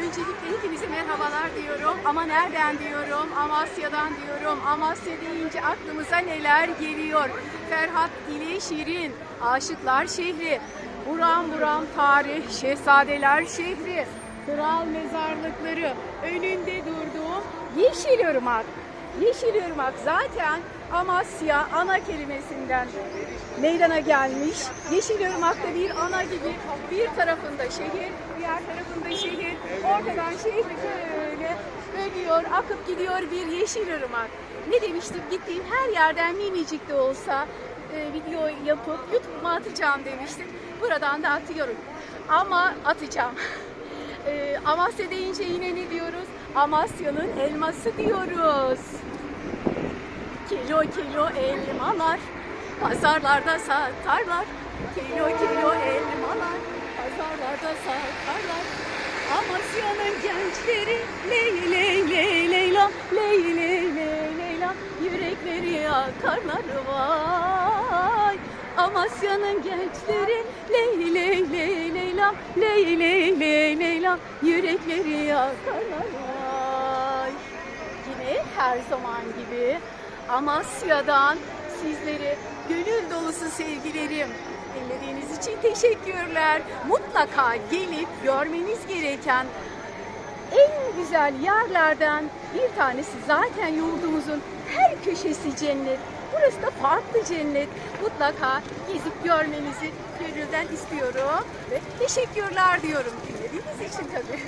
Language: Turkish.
Öncelikle hepinize merhabalar diyorum. Ama nereden diyorum? Amasya'dan diyorum. Amasya deyince aklımıza neler geliyor? Ferhat ile Şirin, Aşıklar Şehri, Buram Buram Tarih, Şehzadeler Şehri, Kral Mezarlıkları, önünde durduğum Yeşilırmak. Yeşilırmak zaten Amasya ana kelimesinden meydana gelmiş. Yeşilırmak'ta bir ana gibi bir tarafında şehir, diğer tarafında şehir. Ortadan şehri böyle bölüyor, akıp gidiyor bir Yeşilırmak. Ne demiştim? Gittiğim her yerden minicik de olsa e, video yapıp YouTube'uma atacağım demiştim. Buradan da atıyorum. Ama atacağım. E, Amasya deyince yine ne diyoruz? Amasya'nın elması diyoruz. Kilo kilo elmalar pazarlarda satarlar. Kilo kilo elmalar pazarlarda satarlar. Amasya'nın gençleri ley ley ley leyla ley ley ley leyla yürekleri yakarlar vay. Amasya'nın gençleri ley ley ley leyla ley ley ley yürekleri yakarlar. Yine her zaman gibi Amasya'dan sizlere gönül dolusu sevgilerim. Dinlediğiniz için teşekkürler. Mutlaka gelip görmeniz gereken en güzel yerlerden bir tanesi zaten yurdumuzun köşesi cennet. Burası da farklı cennet. Mutlaka gezip görmenizi gönülden istiyorum ve teşekkürler diyorum dinlediğiniz için tabii.